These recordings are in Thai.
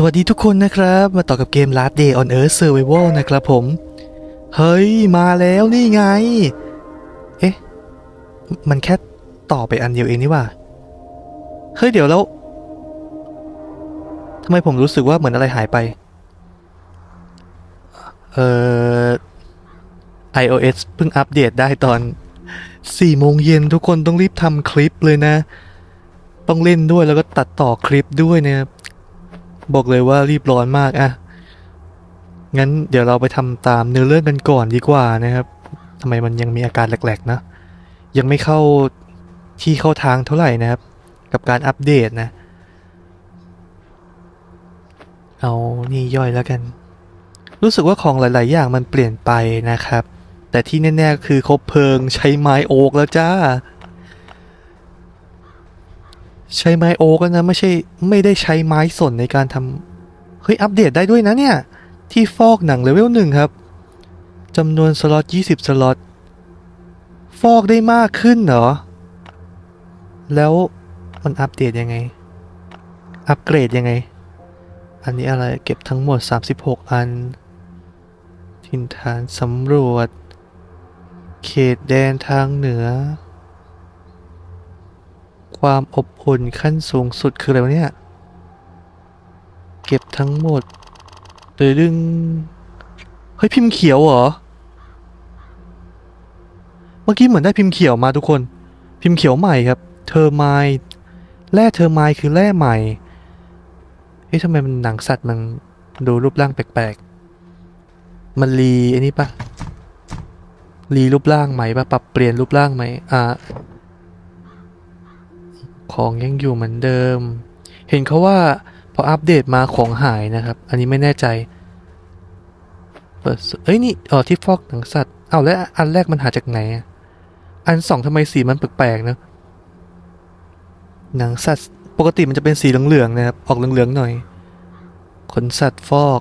สวัสดีทุกคนนะครับ มาต่อกับเกม Last Day on Earth Survival นะครับผม เฮ้ย มาแล้วนี่ไง เอ๊ะ มันแค่ต่อไปอันเดียวเองนี่ว่า เฮ้ย เดี๋ยวแล้วทำไมผมรู้สึกว่าเหมือนอะไรหายไป เอ่อ iOS เพิ่งอัปเดตได้ตอน4โมงเย็นทุกคนต้องรีบทำคลิปเลยนะ ต้องเล่นด้วยแล้วก็ตัดต่อคลิปด้วยนะครั บอกเลยว่ารีบร้อนมากอะงั้นเดี๋ยวเราไปทำตามเนื้อเรื่องกันก่อนดีกว่านะครับทำไมมันยังมีอาการแหลกๆนะ ยังไม่เข้าที่เข้าทางเท่าไหร่นะครับ กับการอัปเดตนะ เอานี่ย่อยแล้วกัน รู้สึกว่าของหลาย ๆ อย่างมันเปลี่ยนไปนะครับ แต่ที่แน่ ๆ คือคบเพลิงใช้ไม้โอ๊กแล้วจ้า ใช้ไม้โอ๊กนะไม่ใช่ไม่ได้ใช้ไม้สนในการทำเฮ้ย อัปเดตได้ด้วยนะเนี่ย ที่ฟอกหนังเลเวลหนึ่งครับจำนวนสล็อต20 สล็อต ฟอกได้มากขึ้นเหรอ แล้วมันอัปเดตยังไง อัปเกรดยังไง อันนี้อะไรเก็บทั้งหมด 36 อัน ทินฐานสำรวจ เขตแดนทางเหนือ ความอบอุ่นขั้นสูงสุดคืออะไรวะเนี่ย เก็บทั้งหมดเดยดึง เฮ้ยพิมพ์เขียวเหรอ เมื่อกี้เหมือนได้พิมพ์เขียวมาทุกคน พิมพ์เขียวใหม่ครับ เทอร์ไมล์แร่เทอร์ไมล์คือแร่ใหม่ เฮ้ยทำไมมันหนังสัตว์มันดูรูปร่างแปลกๆ มันรีอันนี้ปะรีรูปร่างใหม่ปะปรับเปลี่ยนรูปร่างใหม่ อ่า ของยังอยู่เหมือนเดิม เห็นเขาว่าพออัปเดตมาของหายนะครับ อันนี้ไม่แน่ใจ เปิดเอ้ยนี่อ๋อที่ฟอกหนังสัตว์เอาแล้วอันแรกมันหาจากไหนอะอันสองทำไมสีมันแปลกๆเนะหนังสัตว์ปกติมันจะเป็นสีเหลืองๆนะครับ ออกเหลืองๆหน่อย ขนสัตว์ฟอก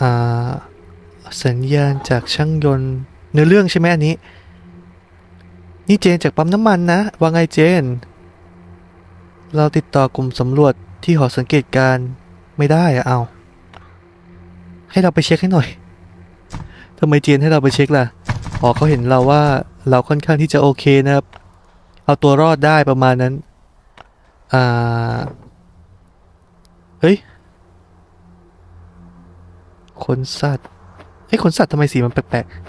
อ่าสัญญาณจากช่างยนต์เนื้อเรื่องใช่ไหมอันนี้ นี่เจนจากปั๊มน้ำมันนะ ว่าไงเจน เราติดต่อกลุ่มสำรวจที่หอสังเกตการไม่ได้อะเอา ให้เราไปเช็คให้หน่อยทำไมเจนให้เราไปเช็คล่ะอ๋อเขาเห็นเราว่าเราค่อนข้างที่จะโอเคนะครับ เอาตัวรอดได้ประมาณนั้น อ่า เฮ้ยขนสัตว์ไอ้ยขนสัตว์ทำไมสีมันแปลกๆ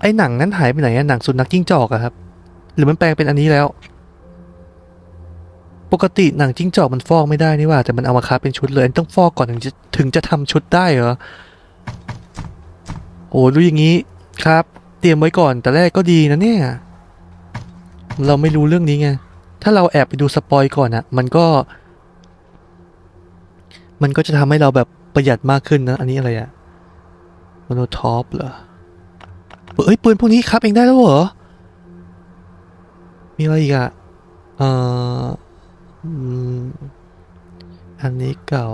ไอ้หนังนั้นหายไปไหนอะหนังสุนัขจิ้งจอกอะครับ หรือมันแปลงเป็นอันนี้แล้ว ปกติหนังจิ้งจอกมันฟอกไม่ได้นี่ว่าแต่มันเอามาค้าเป็นชุดเลยต้องฟอกก่อนถึงจะถึงจะทำชุดได้เหรอโอ้รู้อย่างนี้ครับ เตรียมไว้ก่อนแต่แรกก็ดีนะเนี่ย เราไม่รู้เรื่องนี้ไงถ้าเราแอบไปดูสปอยก่อนอะมันก็ มันก็จะทำให้เราแบบประหยัดมากขึ้นนะ อันนี้อะไรอะโมโนทอปเหรอ เอ้ยปืนพวกนี้ครับเองได้แล้วเหรอ มีอะไรอีกอะเอ่ออืมอันนี้เก่า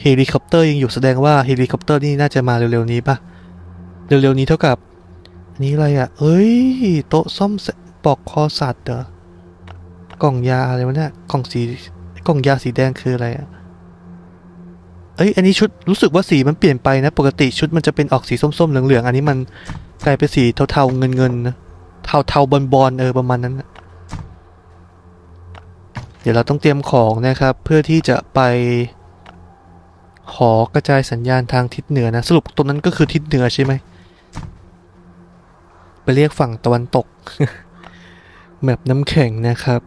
เฮลิคอปเตอร์ยังอยู่แสดงว่าเฮลิคอปเตอร์นี่น่าจะมาเร็วๆนี้ปะเร็วๆนี้เท่ากับอันนี้อะไรอะเอ้ยโต๊ะซ่อมปอกคอสัตว์เหรอกล่องยาอะไรวะเนี่ยกล่องสีกล่องยาสีแดงคืออะไรอะเอ้ย อันนี้ชุดรู้สึกว่าสีมันเปลี่ยนไปนะ ปกติชุดมันจะเป็นออกสีส้มๆเหลืองๆ อันนี้มัน กลายเป็นสีเทาๆเงินๆนะเทาๆบอลๆเออประมาณนั้นนะเดี๋ยวเราต้องเตรียมของนะครับ เพื่อที่จะไปหอกระจายสัญญาณทางทิศเหนือนะ สรุปตรงนั้นก็คือทิศเหนือใช่ไหมไปเรียกฝั่งตะวันตกแมปน้ำแข็งนะครับ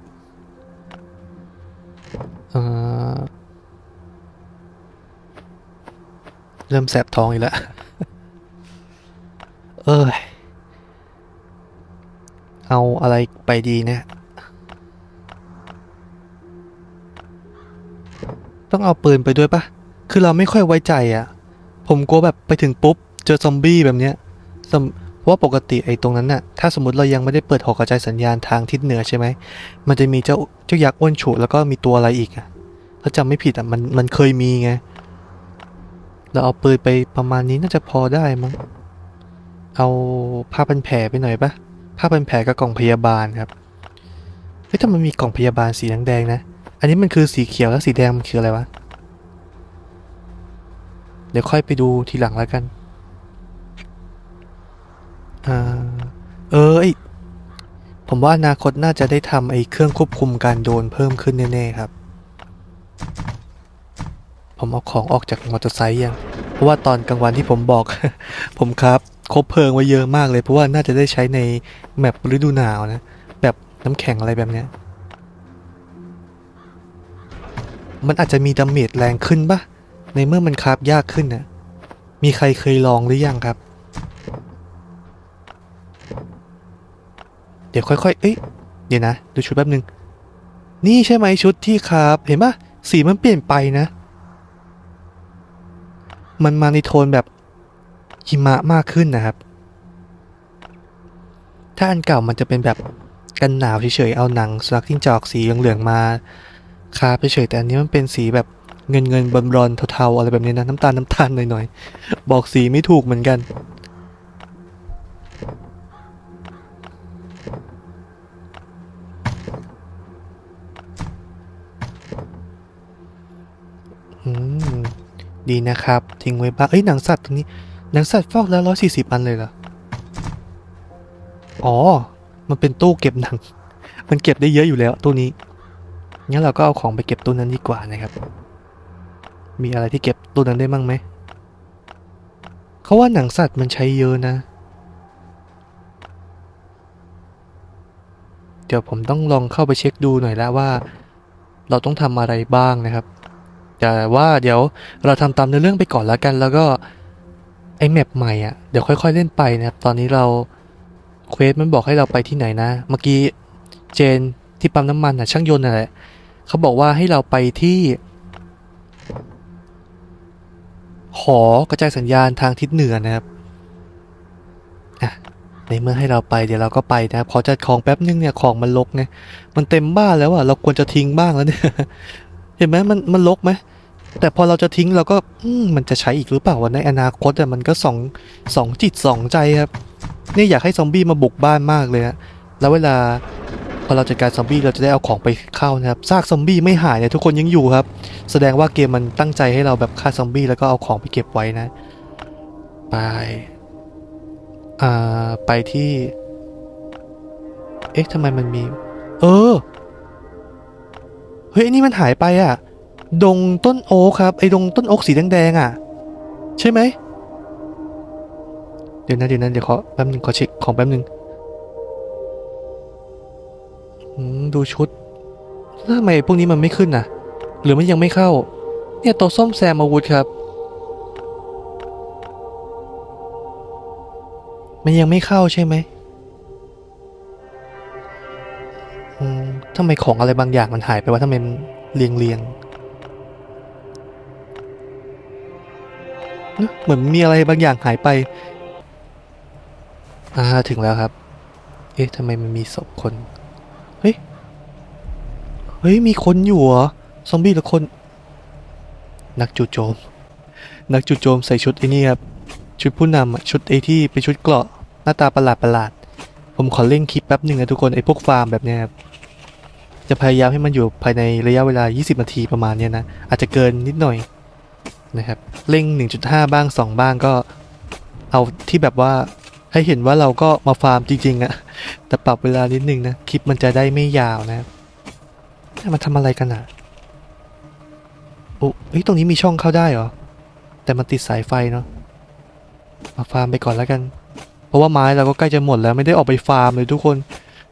เเริ่มแสบท้องอีกแล้ว เอ้ย เอาอะไรไปดีเนี่ย ต้องเอาปืนไปด้วยปะ คือเราไม่ค่อยไว้ใจอะ่ะ ผมกลัวแบบไปถึงปุ๊บ เจอซอมบี้แบบเนี้ยเพราะว่าปกติไอ้ตรงนั้นน่ะ ถ้าสมมติเรายังไม่ได้เปิดหอกระจายสัญญาณทางทิศเหนือใช่ไหม มันจะมีเจ้าเจ้ายักษ์อ้วนฉุแล้วก็มีตัวอะไรอีกอะ่ะถ้าจำไม่ผิดอะมันมันเคยมีไง เราเอาปืนไปประมาณนี้น่าจะพอได้มั้ง เอาผ้าพันแผลไปหน่อยปะผ้าพันแผลกับกล่องพยาบาลครับเฮ้ยแต่มันมีกล่องพยาบาลสีแดงๆนะ อันนี้มันคือสีเขียวแล้วสีแดงมันคืออะไรวะ เดี๋ยวค่อยไปดูทีหลังแล้วกันอ่าเออไอยผมว่าอนาคตน่าจะได้ทำไอ้เครื่องควบคุมการโดนเพิ่มขึ้นแน่ๆครับ ผมเอาของออกจากมอเตอร์ไซค์ยัง เพราะว่าตอนกลางวันที่ผมบอก ผมครับ คบเพลิงไว้เยอะมากเลยเพราะว่าน่าจะได้ใช้ในแมปฤดูหนาวนะ แบบน้ำแข็งอะไรแบบเนี้ย มันอาจจะมีดาเมจแรงขึ้นปะในเมื่อมันคราบยากขึ้นน่ะมีใครเคยลองหรือยังครับ เดี๋ยวค่อยๆ เอ้ย เดี๋ยวนะ ดูชุดแป๊บนึง นี่ใช่ไหมชุดที่ครับ เห็นปะสีมันเปลี่ยนไปนะ มันมาในโทนแบบ หิมะมากขึ้นนะครับ ถ้าอันเก่ามันจะเป็นแบบกันหนาวเฉยๆเอาหนังสักทิ้งจอกสีเหลืองๆมาคาบเฉยแต่อันนี้มันเป็นสีแบบเงินเงินๆบอลบอลเทาๆอะไรแบบนี้นะน้ำตาลน้ำตาลหน่อยๆบอกสีไม่ถูกเหมือนกันอืมดีนะครับ ทิ้งไว้บ้างเอ้ยหนังสัตว์ตรงนี้ หนังสัตว์ฟอกแล้วร้อยสี่สิบอันเลยเหรอ อ๋อ มันเป็นตู้เก็บหนัง มันเก็บได้เยอะอยู่แล้วตู้นี้ งั้นเราก็เอาของไปเก็บตู้นั้นดีกว่านะครับ มีอะไรที่เก็บตู้นั้นได้มั่งไหม เขาว่าหนังสัตว์มันใช้เยอะนะ เดี๋ยวผมต้องลองเข้าไปเช็คดูหน่อยแล้วว่า เราต้องทำอะไรบ้างนะครับ แต่ว่าเดี๋ยวเราทำตามเนื้อเรื่องไปก่อนแล้วกันแล้วก็ ไอแมปใหม่อะเดี๋ยวค่อย ๆเล่นไปนะครับ ตอนนี้เราเควสมันบอกให้เราไปที่ไหนนะ เมื่อกี้เจนที่ปั๊มน้ำมันอะช่างยนต์น่ะแหละเขาบอกว่าให้เราไปที่หอกระจายสัญญาณทางทิศเหนือนะครับอะในเมื่อให้เราไปเดี๋ยวเราก็ไปนะครับขอจัดของแป๊บนึงเนี่ยของมันลกไงมันเต็มบ้านแล้วอะเราควรจะทิ้งบ้างแล้วเนี่ย เห็นไหมมันมันลกไหม แต่พอเราจะทิ้งเราก็มมันจะใช้อีกหรือเปล่าวะในอนาคตแต่มันก็สองสองจิตสองใจครับนี่อยากให้ซอมบี้มาบุกบ้านมากเลยฮะแล้วเวลาพอเราจัดการซอมบี้เราจะได้เอาของไปเข้านะครับซากซอมบี้ไม่หายเนี่ยทุกคนยังอยู่ครับ แสดงว่าเกมมันตั้งใจให้เราแบบฆ่าซอมบี้แล้วก็เอาของไปเก็บไว้นะ ไปอ่าไปที่ เอ๊ะทำไมมันมี เออ เฮ้ยไอ้นี่มันหายไปอะ ดงต้นโอ๊กครับไอ้ดงต้นโอ๊กสีแดงๆอะ ใช่ไหมเดี๋ยวนะเดี๋ยวนะเดี๋ยวขอแป๊บนึงขอเช็คของแป๊บนึงดูชุดแล้วทำไมพวกนี้มันไม่ขึ้นนะหรือมันยังไม่เข้า เนี่ยตัวส้มแซมอาวุธครับ มันยังไม่เข้าใช่ไหมทำไมของอะไรบางอย่างมันหายไปวะทำไมมันเรียงเรียง เหมือนมีอะไรบางอย่างหายไป อ่าถึงแล้วครับ เอ๊ะทำไมมันมีศพคน เฮ้ย เฮ้ย มีคนอยู่เหรอ ซอมบี้หรือคน นักจู่โจม นักจู่โจมใส่ชุดไอ้นี่ครับ ชุดผู้นำชุดไอ้ที่เป็นชุดเกราะ หน้าตาประหลาดประหลาด ผมขอเร่งคลิปแป๊บหนึ่งนะทุกคน ไอ้พวกฟาร์มแบบเนี้ยครับจะพยายามให้มันอยู่ภายในระยะเวลา 20 นาทีประมาณเนี้ยนะ อาจจะเกินนิดหน่อย นะครับเร่ง 1.5 บ้าง 2 บ้างก็เอาที่แบบว่าให้เห็นว่าเราก็มาฟาร์มจริงๆอะแต่ปรับเวลานิดนึงนะ คลิปมันจะได้ไม่ยาวนะครับมันทำอะไรกันอะโอ้ยตรงนี้มีช่องเข้าได้เหรอ แต่มันติดสายไฟเนาะมาฟาร์มไปก่อนแล้วกัน เพราะว่าไม้เราก็ใกล้จะหมดแล้วไม่ได้ออกไปฟาร์มเลยทุกคน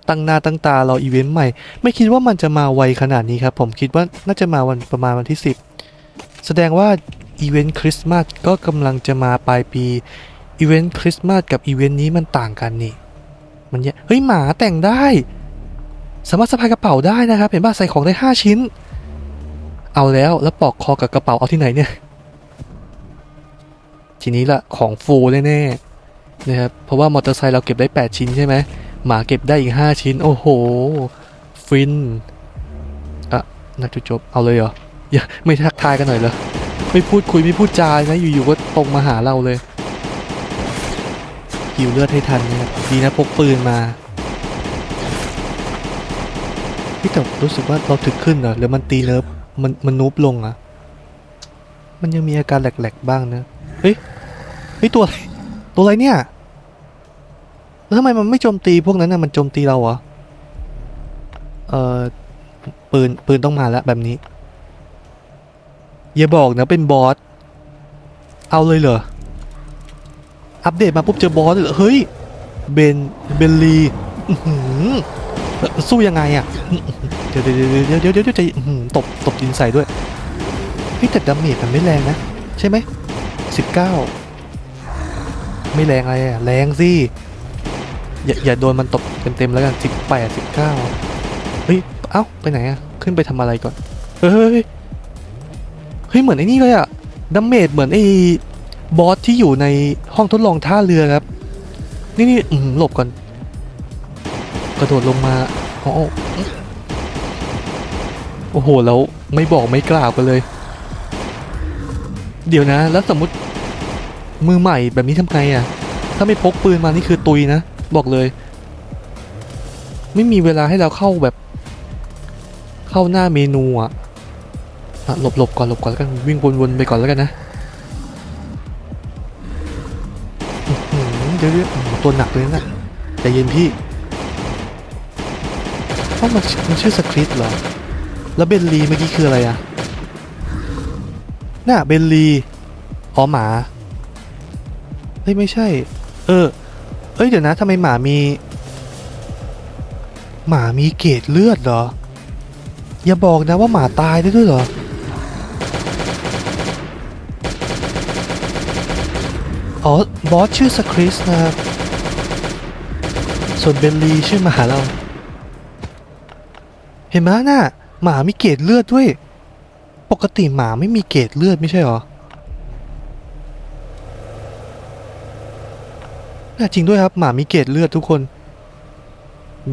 ตั้งหน้าตั้งตารออีเวนต์ใหม่ ไม่คิดว่ามันจะมาไวขนาดนี้ครับ ผมคิดว่าน่าจะมาวันประมาณวันที่ 10 แสดงว่า อีเวนต์คริสต์มาสก็กำลังจะมาปลายปีอีเวนต์คริสต์มาสกับอีเวนต์นี้มันต่างกันนี่ มันเนี่ยเฮ้ยหมาแต่งได้ สามารถสะพายกระเป๋าได้นะครับ เห็นป่ะใส่ของได้ 5 ชิ้น เอาแล้วแล้วปอกคอกับกระเป๋าเอาที่ไหนเนี่ย ทีนี้ละของฟูแน่ๆนะครับเพราะว่ามอเตอร์ไซค์เราเก็บได้ 8 ชิ้นใช่ไหมหมาเก็บได้อีก 5 ชิ้น โอ้โห ฟินอะนักจุจบเอาเลยเหรออย่าไม่ทักทายกันหน่อยเหรอ ไม่พูดคุยไม่พูดจานะอยู่ๆก็ตรงมาหาเราเลยหิวเลือดให้ทันนะครับดีนะพกปืนมาพี่แต่รู้สึกว่าเราถึกขึ้นเหรอหรือมันตีเลิฟมันมันนูบลงอะมันยังมีอาการแหลกๆบ้างนะเฮ้ยเฮ้ยตัวอะไรตัวอะไรเนี่ยแล้วทำไมมันไม่โจมตีพวกนั้นนะมันโจมตีเราเหรอเอ่อปืนปืนต้องมาแล้วแบบนี้ อย่าบอกนะเป็นบอส เอาเลยเหรอ อัปเดตมาปุ๊บเจอบอสเลยเหรอ เฮ้ย เบน เบนลีสู้ยังไงอะเดี๋ยวเดี๋ยวเดี๋ยวเดี๋ยวเดี๋ยวเดี๋ยวจอื้อหือตบตบดินใส่ด้วยเฮ้แต่ดาเมจมันไม่แรงนะ ใช่ไหมสิบเก้าไม่แรงอะไรอะแรงสิอย่าอย่าโดนมันตบเต็มๆแล้วกันสิบแปดสิบเก้าเฮ้ย เอ้า ไปไหนอะขึ้นไปทำอะไรก่อน เฮ้ย เฮ้ยเหมือนไอ้นี่เลยอะดัมเมจเหมือนไอ้บอสที่อยู่ในห้องทดลองท่าเรือครับ นี่นี่หลบก่อน กระโดดลงมาอ๋อโอ้โหแล้วไม่บอกไม่กล่าวกันเลย เดี๋ยวนะ แล้วสมมติมือใหม่แบบนี้ทำไงอะถ้าไม่พกปืนมานี่คือตุยนะ บอกเลย ไม่มีเวลาให้เราเข้าแบบ เข้าหน้าเมนูอะ่ะ หลบหลบก่อนหลบก่อนแล้วกันวิ่งวนๆไปก่อนแล้วกันนะเดี๋ยวเดี๋ยวอื้อหือตัวหนักเลยนะใจเย็นพี่เอ้ามันมันชื่อสคริปต์เหรอ แล้วเบนลีเมื่อกี้คืออะไรอะน่ะเบนลีอ๋อหมาเฮ้ยไม่ใช่ เออ เอ้ยเดี๋ยวนะทำไมหมามี หมามีเกรดเลือดเหรอ อย่าบอกนะว่าหมาตายได้ด้วยเหรอ อ๋อบอสชื่อสคริสนะครับ ส่วนเบลลีชื่อหมาเรา เห็นไหมน่ะหมามีเกรดเลือดด้วย ปกติหมาไม่มีเกรดเลือดไม่ใช่เหรอ น่าจริงด้วยครับหมามีเกรดเลือดทุกคน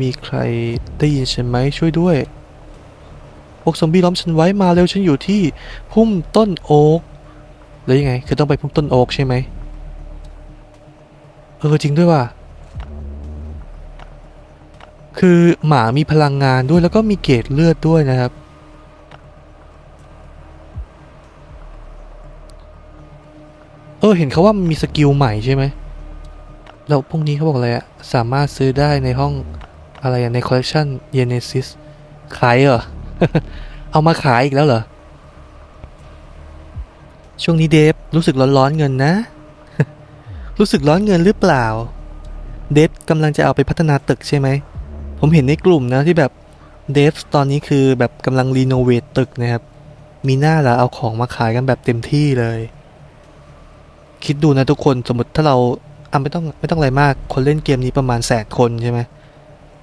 มีใครได้ยินฉันไหมช่วยด้วยพวกซอมบี้ล้อมฉันไว้มาเร็วฉันอยู่ที่พุ่มต้นโอ๊กแล้วยังไง คือต้องไปพุ่มต้นโอ๊กใช่ไหม ออจริงด้วยว่ะคือหมามีพลังงานด้วยแล้วก็มีเกรดเลือดด้วยนะครับ เออเห็นเขาว่ามันมีสกิลใหม่ใช่ไหมแล้วพวกนี้เขาบอกอะไรอะสามารถซื้อได้ในห้องอะไรอะในคอลเลกชันเยเนซิสขายเหรอ เอามาขายอีกแล้วเหรอ ช่วงนี้เดฟรู้สึกร้อนๆเงินนะ รู้สึกร้อนเงินหรือเปล่า เดฟกำลังจะเอาไปพัฒนาตึกใช่ไหม ผมเห็นในกลุ่มนะที่แบบเดฟตอนนี้คือแบบกำลังรีโนเวทตึกนะครับ มีหน้าละเอาของมาขายกันแบบเต็มที่เลย คิดดูนะทุกคนสมมติถ้าเราอะไม่ต้องไม่ต้องอะไรมาก คนเล่นเกมนี้ประมาณแสนคนใช่ไหม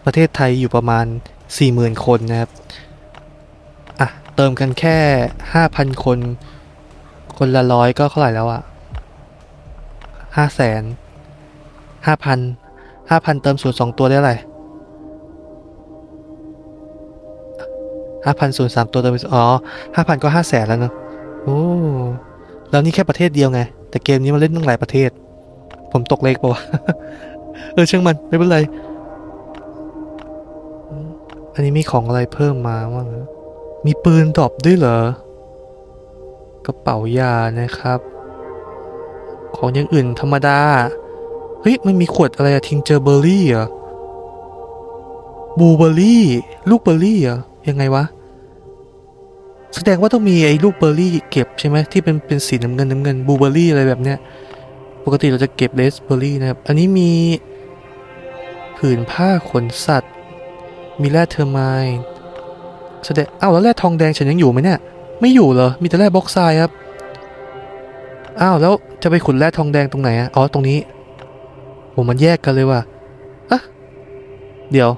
ประเทศไทยอยู่ประมาณ 40,000 คนนะครับ อะ เติมกันแค่ 5,000 คน คนละร้อยก็เท่าไหร่แล้วอะ ห้าแสนห้าพันห้าพันเติมศูนย์สองตัวได้อะไรห้าพันศูนย์สามตัวเติมอ๋อห้าพันก็ห้าแสนแล้วเนอะโอ้แล้วนี่แค่ประเทศเดียวไง แต่เกมนี้มันเล่นตั้งหลายประเทศ ผมตกเลขปะวะเออช่างมันไม่เป็นไร อันนี้มีของอะไรเพิ่มมาบ้างนะมีปืนดรอปด้วยเหรอกระเป๋ายานะครับ ของอย่างอื่นธรรมดา เฮ้ย มันมีขวดอะไรอะทิงเจอร์เบอร์รี่เหรอบูเบอร์รี่ ลูกเบอร์รี่เหรอยังไงวะ แสดงว่าต้องมีไอ้ลูกเบอร์รี่เก็บใช่ไหมที่เป็นเป็นสีน้ำเงินน้ำเงินบูเบอร์รี่อะไรแบบเนี้ย ปกติเราจะเก็บเลสเบอร์รี่นะครับ อันนี้มี ผืนผ้าขนสัตว์ มีแร่เทอร์ไมน์แสดงอ้าวแล้วแร่ทองแดงฉันยังอยู่ไหมเนี่ย ไม่อยู่เหรอ มีแต่แร่บล็อกไซด์ครับ อ้าวแล้วจะไปขุดแร่ทองแดงตรงไหนอะอ๋อตรงนี้โหมันแยกกันเลยว่ะอะเดี๋ยว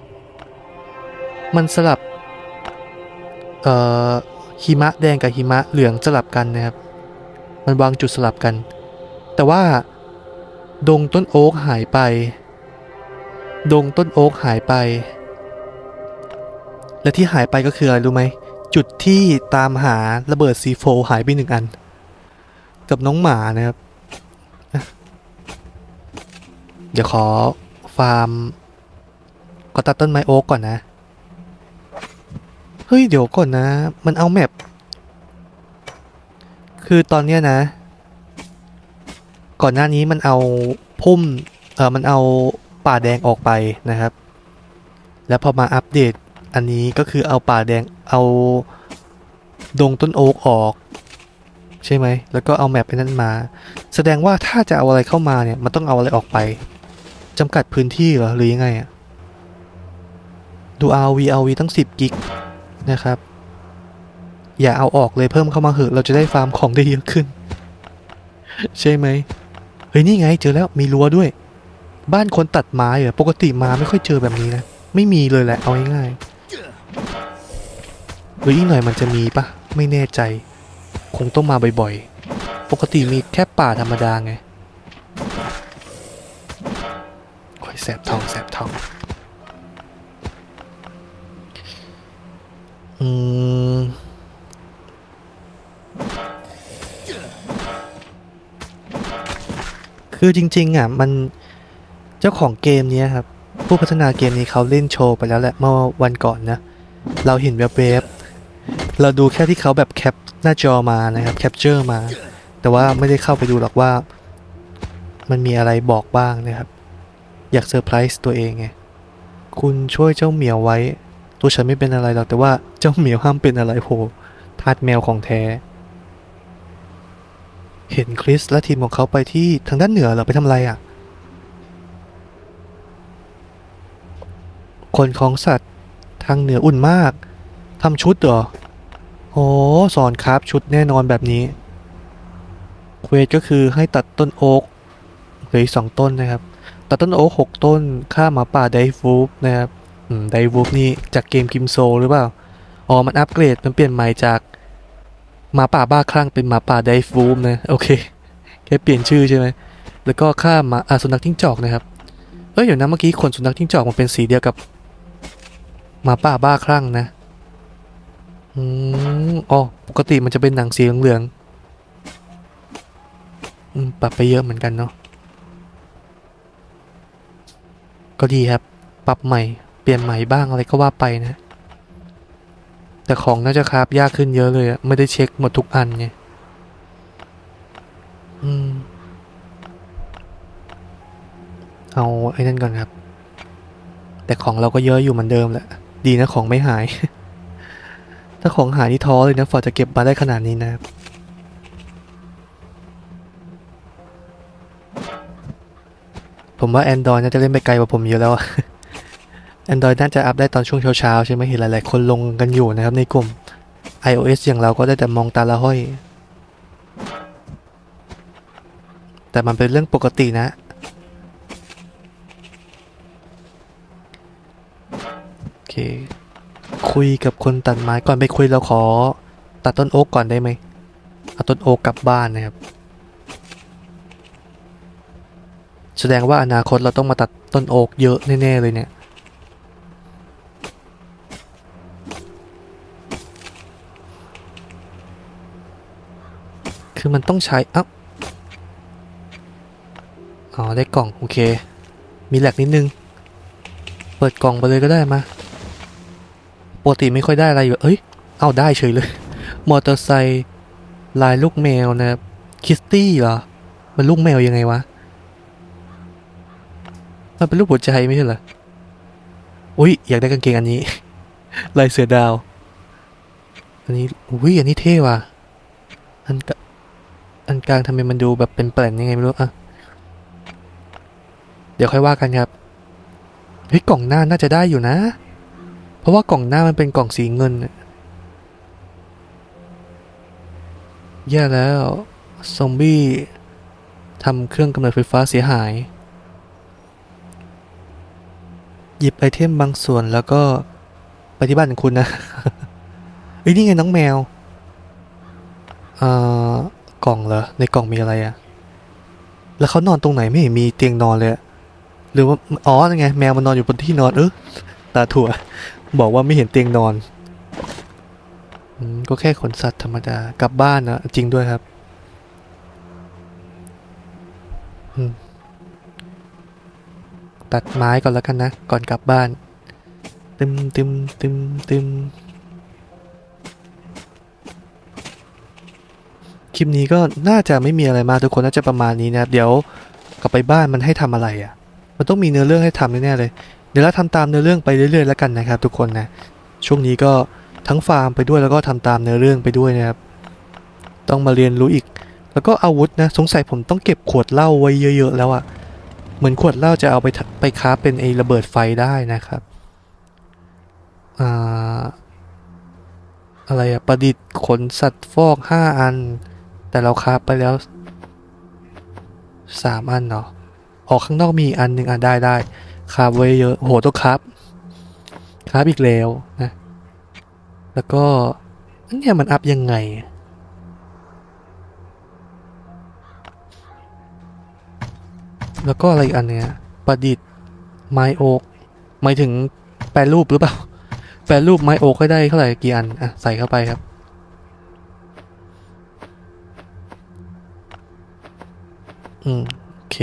มันสลับ เอ่อหิมะแดงกับหิมะเหลืองสลับกันนะครับ มันวางจุดสลับกัน แต่ว่า ดงต้นโอ๊กหายไป ดงต้นโอ๊กหายไป และที่หายไปก็คืออะไรรู้ไหม จุดที่ตามหาระเบิดซีโฟหายไปหนึ่งอัน กับน้องหมานะครับอะเดี๋ยวขอฟาร์มก็ตัดต้นไม้โอ๊กก่อนนะ เฮ้ย เดี๋ยวก่อนนะ มันเอาแมปคือตอนเนี้ยนะ ก่อนหน้านี้มันเอาพุ่ม เออมันเอาป่าแดงออกไปนะครับ แล้วพอมาอัปเดตอันนี้ก็คือเอาป่าแดงเอาดงต้นโอ๊กออก ใช่ไหม แล้วก็เอาแมปไอ้นั้นมา แสดงว่าถ้าจะเอาอะไรเข้ามาเนี่ย มันต้องเอาอะไรออกไป จำกัดพื้นที่เหรอ หรือยังไงอะดู RV RV ตั้ง 10 กิกนะครับ อย่าเอาออกเลยเพิ่มเข้ามาเหอะ เราจะได้ฟาร์มของได้เยอะขึ้น ใช่ไหม เฮ้ย นี่ไง เจอแล้ว มีรั้วด้วย บ้านคนตัดไม้เหรอ ปกติมาไม่ค่อยเจอแบบนี้นะ ไม่มีเลยแหละ เอาง่ายๆหรืออีกหน่อยมันจะมีปะ ไม่แน่ใจ คงต้องมาบ่อยๆ ปกติมีแค่ป่าธรรมดาไงโอ้ยแสบทองแสบทองอืมคือจริงๆอะมันเจ้าของเกมนี้ครับ ผู้พัฒนาเกมนี้เขาเล่นโชว์ไปแล้วแหละเมื่อวันก่อนนะ เราเห็นแวบๆ เราดูแค่ที่เขาแบบแคปหน้าจอมานะครับแคปเจอร์มา แต่ว่าไม่ได้เข้าไปดูหรอกว่า มันมีอะไรบอกบ้างนะครับ อยากเซอร์ไพรส์ตัวเองไงคุณช่วยเจ้าเหมียวไว้ ตัวฉันไม่เป็นอะไรหรอกแต่ว่าเจ้าเหมียวห้ามเป็นอะไรโหทาสแมวของแท้ เห็นคริสและทีมของเขาไปที่ทางด้านเหนือเหราไปทำอะไรอะ คนของสัตว์ทางเหนืออุ่นมาก ทำชุดเหรอ โอ้สอนครับชุดแน่นอนแบบนี้ เควสก็คือให้ตัดต้นโอ๊กเหลืออีกสองต้นนะครับ ตัดต้นโอ๊กหกต้นฆ่าหมาป่าไดฟูฟนะครับไดฟูฟนี่จากเกมกิมโซหรือเปล่า อ๋อ มันอัปเกรด มันเปลี่ยนใหม่จากหมาป่าบ้าคลั่งเป็นหมาป่าไดฟูฟนะ โอเค แค่เปลี่ยนชื่อใช่ไหม แล้วก็ฆ่าหมาอาสุนัขจิ้งจอกนะครับ เอ้ยเดี๋ยวนะเมื่อกี้ขนสุนัขจิ้งจอกมันเป็นสีเดียวกับหมาป่าบ้าคลั่งนะ อืมอ๋อปกติมันจะเป็นหนังสีเหลืองๆอืมปรับไปเยอะเหมือนกันเนาะก็ดีครับ ปรับใหม่ เปลี่ยนใหม่บ้างอะไรก็ว่าไปนะ แต่ของน่าจะคราฟยากขึ้นเยอะเลยอะไม่ได้เช็คหมดทุกอันไง อืม เอาไอ้นั่นก่อนครับ แต่ของเราก็เยอะอยู่เหมือนเดิมแหละ ดีนะของไม่หาย ถ้าของหายนี่ท้อเลยนะฟอร์จะเก็บมาได้ขนาดนี้นะครับผมว่า Android น่าจะเล่นไปไกลกว่าผมเยอะแล้วอะ Android น่าจะอัพได้ตอนช่วงเช้าๆ ใช่ไหมเห็นหลายๆ คนลงกันอยู่นะครับในกลุ่ม iOS อย่างเราก็ได้แต่มองตาละห้อย แต่มันเป็นเรื่องปกตินะ โอเค คุยกับคนตัดไม้ก่อนไปคุยเราขอ ตัดต้นโอ๊กก่อนได้ไหมเอาต้นโอ๊กกลับบ้านนะครับ แสดงว่าอนาคตเราต้องมาตัดต้นโอ๊กเยอะแน่ๆเลยเนี่ยคือมันต้องใช้อ๊ะอ๋อ ได้กล่อง โอเค มีแหลกนิดนึง เปิดกล่องไปเลยก็ได้มา ปกติไม่ค่อยได้อะไรอยู่เอ้ย เอาได้เฉยเลย มอเตอร์ไซค์ลายลูกแมวนะครับ คิสตี้เหรอ มันลูกแมวยังไงวะ มันเป็นรูปหัวใจไม่ใช่เหรอ อุ้ยอยากได้กางเกงอันนี้ ลายเสือดาว อันนี้ อุ้ยอันนี้เท่ว่ะ อันกอันกลางทำไมมันดูแบบเป็นแปลนยังไงไม่รู้อะเดี๋ยวค่อยว่ากันครับ เฮ้ยกล่องหน้าน่าจะได้อยู่นะ เพราะว่ากล่องหน้ามันเป็นกล่องสีเงินแย่แล้ว ซอมบี้ทำเครื่องกำเนิดไฟฟ้าเสียหาย หยิบไอเทมบางส่วนแล้วก็ไปที่บ้านของคุณนะเฮ้ยนี่ไงน้องแมวอ่ากล่องเหรอ ในกล่องมีอะไรอะแล้วเขานอนตรงไหนไม่เห็นมีเตียงนอนเลยหรือว่า อ๋อนั่นไง แมวมันนอนอยู่บนที่นอน เออตาถั่ว บอกว่าไม่เห็นเตียงนอนอก็แค่ขนสัตว์ธรรมดากลับบ้านนะจริงด้วยครับตัดไม้ก่อนแล้วกันนะ ก่อนกลับบ้าน ตึมตึมตึมตึมคลิปนี้ก็น่าจะไม่มีอะไรมากทุกคนน่าจะประมาณนี้นะเดี๋ยวกลับไปบ้านมันให้ทำอะไรอะ่ะ มันต้องมีเนื้อเรื่องให้ทำแน่เลย เดี๋ยวเราทำตามเนื้อเรื่องไปเรื่อยๆแล้วกันนะครับ ทุกคนนะช่วงนี้ก็ทั้งฟาร์มไปด้วยแล้วก็ทำตามเนื้อเรื่องไปด้วยนะครับ ต้องมาเรียนรู้อีก แล้วก็อาวุธนะสงสัยผมต้องเก็บขวดเหล้าไว้เยอะ ๆ แล้วอะ่ะเหมือนขวดเหล้าจะเอาไปไปค้าเป็นไอระเบิดไฟได้นะครับอ่าอะไรอะประดิษฐ์ขนสัตว์ฟอกห้าอัน แต่เราคราไปแล้วสามอันเนาะออกข้างนอกมีอันหนึ่งอะได้ได้ คราฟไว้เยอะโหต้องคราฟคราฟอีกแล้วนะ แล้วก็อันเนี้ยมันอัพยังไง แล้วก็อะไรอีกอันเนี้ยประดิษฐ์ไม้โอ๊กหมายถึงแปรรูปหรือเปล่า แปรรูปไม้โอ๊กให้ได้เท่าไหร่กี่อันอะใส่เข้าไปครับอืมโอเค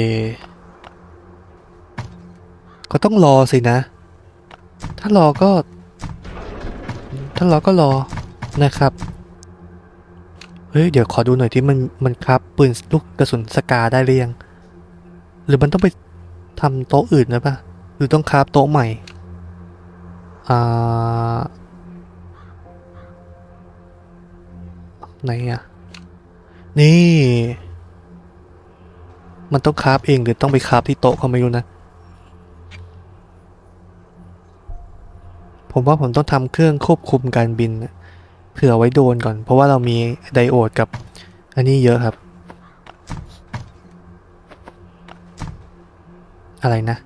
ก็ต้องรอสินะ ถ้ารอก็ ถ้ารอก็รอนะครับ เฮ้ย เดี๋ยวขอดูหน่อยที่มันมันครับปืนลูกกระสุนสกาได้หรือยัง หรือมันต้องไปทำโต๊ะอื่นนะปะหรือต้องคราฟโต๊ะใหม่ อ่า ไหนอะนี่ มันต้องคราฟเองหรือต้องไปคราฟที่โต๊ะก็ไม่รู้นะ ผมว่าผมต้องทำเครื่องควบคุมการบินเผื่อไว้โดนก่อน เพราะว่าเรามีไดโอดกับ อันนี้เยอะครับ อะไรนะ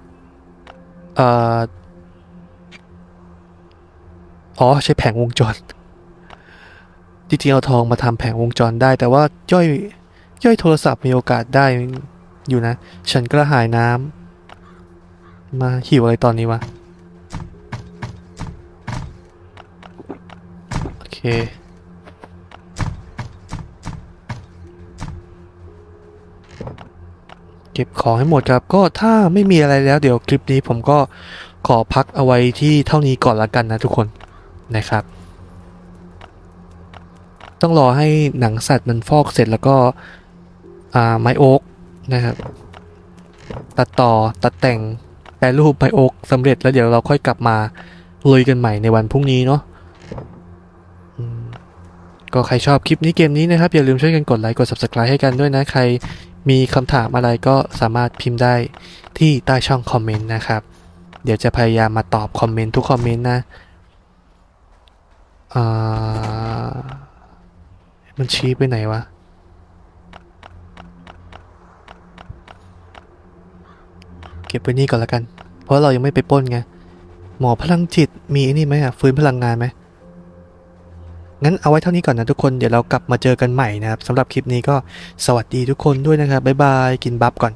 เอ่อ อ๋อ ใช้แผงวงจร จริงๆเอาทองมาทำแผงวงจรได้ แต่ว่าย่อยย่อยโทรศัพท์มีโอกาสได้อยู่นะ ฉันกระหายน้ำมาหิวอะไรตอนนี้วะ เคเก็บของให้หมดครับ ก็ถ้าไม่มีอะไรแล้วเดี๋ยวคลิปนี้ผมก็ขอพักเอาไว้ที่เท่านี้ก่อนละกันนะทุกคนนะครับ ต้องรอให้หนังสัตว์มันฟอกเสร็จแล้วก็อ่าไม้โอ๊กนะครับ ตัดต่อตัดแต่งแปรรูปไม้โอ๊กสำเร็จแล้วเดี๋ยวเราค่อยกลับมาลุยกันใหม่ในวันพรุ่งนี้เนาะ ก็ใครชอบคลิปนี้เกมนี้นะครับ อย่าลืมช่วยกันกดไลค์กด subscribe ให้กันด้วยนะ ใครมีคำถามอะไรก็สามารถพิมพ์ได้ที่ใต้ช่องคอมเมนต์นะครับ เดี๋ยวจะพยายามมาตอบคอมเมนต์ทุกคอมเมนต์นะมันชี้ไปไหนวะเก็บไว้นี่ก่อนละกัน เพราะเรายังไม่ไปป้นไง หมอพลังจิตมีนี่ไหมอะฟื้นพลังงานไหม งั้นเอาไว้เท่านี้ก่อนนะทุกคน เดี๋ยวเรากลับมาเจอกันใหม่นะครับสำหรับคลิปนี้ก็สวัสดีทุกคนด้วยนะครับ บ๊ายบาย กินบัฟก่อน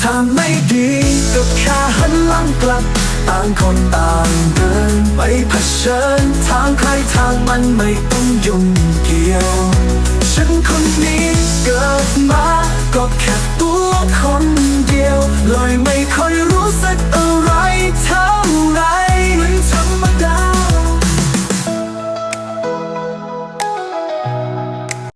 ถ้าไม่ดีก็แค่หันหลังกลับ ต่างคนต่างเดินไปเผชิญ ทางใครทางมันไม่ต้องยุ่งเกี่ยว ฉันคนนี้เกิดมาก็แค่ตัวคนเดียวเลยไม่ค่อยรู้สึกเอะ